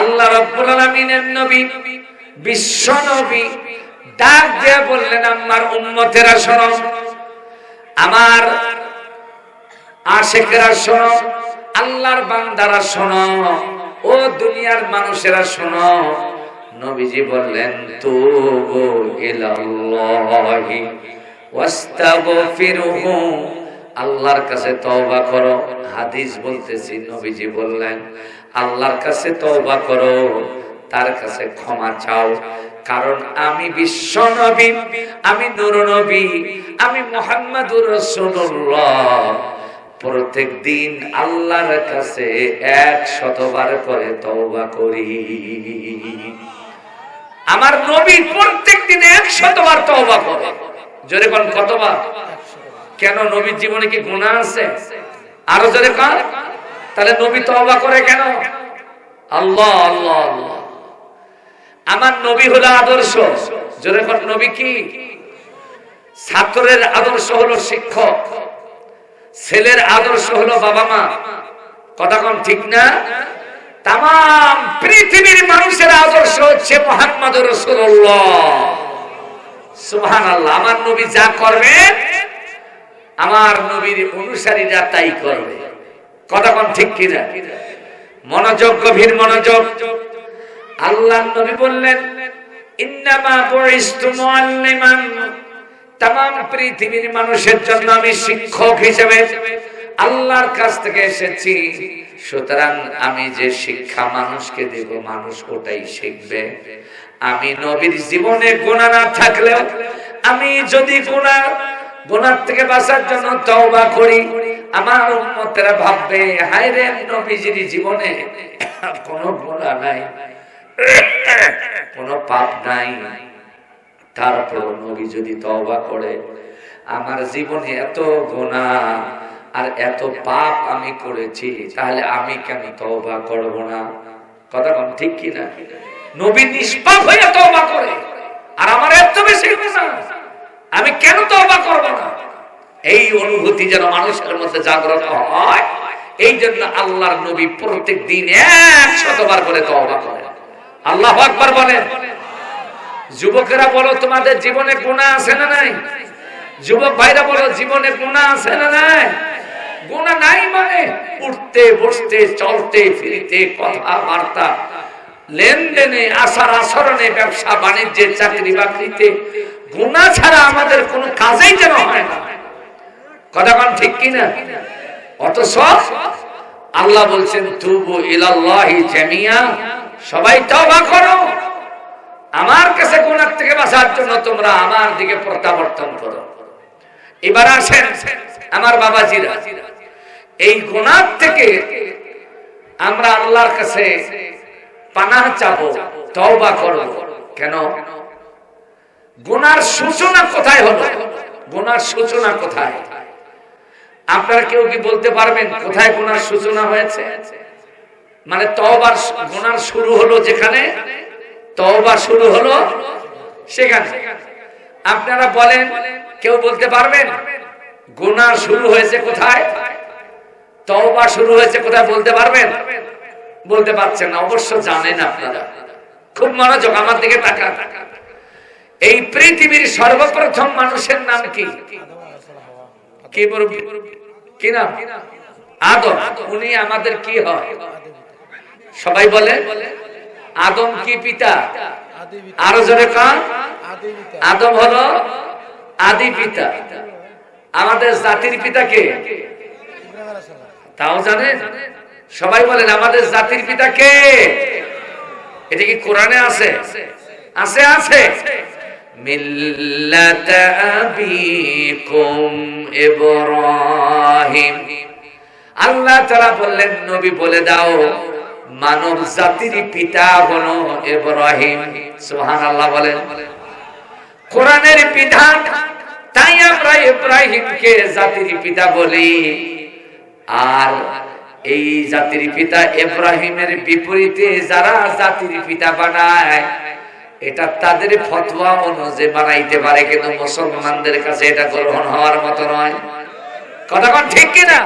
আল্লাহ রব্বুল আলামিনের নবী, বিশ্ব নবী, ডাক দিয়ে বললেন, আমার উম্মতেরা শোনো, আমার আশেকেরা শোনো, আল্লাহর বান্দারা শোনো, ও দুনিয়ার মানুষেরা শোনো। নবীজি বললেন, তুবু ইলাল্লাহি ওয়াস্তাগফিরুহু আল্লাহর কাছে তওবা করো। হাদিস বলতেছি, নবীজি বললেন, আল্লাহর কাছে তওবা করো, তার কাছে ক্ষমা চাও। কারণ আমি বিশ্ব নবী, আমি নূর নবী, আমি মোহাম্মদুর রাসূলুল্লাহ। প্রত্যেক দিন আল্লাহর কাছে এক শতবার করে তওবা করি। আমার নবী প্রত্যেক দিন এক শতবার তওবা করে। জোরে কোন কতবার? কেন নবীর জীবনে কি গুণা আছে? আরও জোরে কোন। তাহলে নবী তওবা করে কেন? আল্লাহ আল্লাহ আল্লাহ। আমার নবী হলো আদর্শ। জোরে কোন, নবী কি? ছাত্রের আদর্শ হলো শিক্ষক। ছেলের আদর্শ হলো বাবা মা। কথা কোন ঠিক না? তাম পৃথিবীর মানুষের আদর্শ হচ্ছে মোহাম্মদ রসুল্লাহ সুহান আল্লাহ আমার নবী যা করবে আমার নবীর অনুসারীরা তাই করবে। কোন ঠিক কিনা? মনোযোগ, গভীর মনোযোগ। আল্লাহ নবী বললেন, ইন্নামা মুআল্লিমান। পৃথিবীর মানুষের জন্য আমি শিক্ষক হিসেবে আল্লাহর কাছ থেকে এসেছি। সুতরাং আমি যে শিক্ষা মানুষকে দেব, মানুষ ওটাই শিখবে। আমি নবীর জীবনে গোনা না থাকলেও, আমি যদি গোনা গোনার থেকে বাঁচার জন্য তওবা করি। আমার উম্মতেরা ভাববে, হায় রে নবীজির জীবনে কোনো গোনা নাই, কোনো পাপ নাই। তারপর নবী যদি তওবা করে, আমার জীবনে এত গোনা আর এত পাপ আমি করেছি, তাহলে আমি কেন তওবা করব না? কথা কোন ঠিক কি না নবী নিষ্পাপ হয়ে তওবা করে আর আমার এত বেশি গোনা আমি কেন তওবা করব না এই অনুভূতি যেন মানুষের মধ্যে জাগ্রত হয়, এই জন্য আল্লাহর নবী প্রত্যেক দিন এক শতবার করে তওবা করে আল্লাহ আকবার বলেন, যুবকেরা বলো, তোমাদের জীবনে গুণা আছে না নাই? যুবক ভাইরা বলো, জীবনে গুণা আছে না নাই? গুণা নাই মানে উঠতে, বসতে, চলতে, ফিরিতে কথা বার্তা লেনদেনে আসার আচরণে, ব্যবসা, বাণিজ্যে চাকরি বাকরিতে গুণা ছাড়া আমাদের কোনো কাজেই যেন হয় না। কথা ঠিক কিনা? অথচ আল্লাহ বলছেন, তুবু ইলাল্লাহি জামিয়া সবাই তওবা করো। আমার কাছে গুনার থেকে বাঁচার জন্য তোমরা আমার দিকে প্রত্যাবর্তন করো। এবার আসেন আমার বাবাজিরা। এই গুনার থেকে আমরা আল্লাহর কাছে পানাহ চাবো, তওবা করব। কেন? গুনার সূচনা কোথায় হলো? গুনার সূচনা কোথায়? আপনারা কেউ কি বলতে পারবেন কোথায় গুনার সূচনা হয়েছে? মানে তওবার গুনার শুরু হলো যেখানে? তওবা শুরু হলো সেখানে। আপনারা বলেন, কেউ বলতে পারবেন? গুনাহ শুরু হয়েছে কোথায়? তওবা শুরু হয়েছে কোথায় বলতে পারবেন? বলতে পারছেন না, অবশ্য জানেন আপনারা। খুব মনোযোগ আমার দিকে টাকা এই পৃথিবীর সর্বপ্রথম মানুষের নাম কি? কি নাম? আদম। উনি আমাদের কি হয়? সবাই বলে, আদম কি পিতা? আরও জোরে কান। আদম হলো আদি পিতা। আমাদের জাতির পিতা কে? তাও জানেন সবাই বলেন, আমাদের জাতির পিতা কে? এটা কি কোরআনে আছে? আছে আছে। আল্লাহ তাআলা বললেন, নবী বলে দাও, মানব জাতির পিতা হলো ইব্রাহিম। সুবহানাল্লাহ বলেন। কোরআনের বিধান, তাই আমরা ইব্রাহিমকে জাতির পিতা বলি। আর এই জাতির পিতা ইব্রাহিমের বিপরীতে যারা জাতির পিতা বানায় এটা তাদের ফতোয়া অনুযায়ী বানাইতে পারে, কিন্তু মুসলমানদের কাছে এটা গ্রহণ হওয়ার মতো নয়। কথা ঠিক কিনা?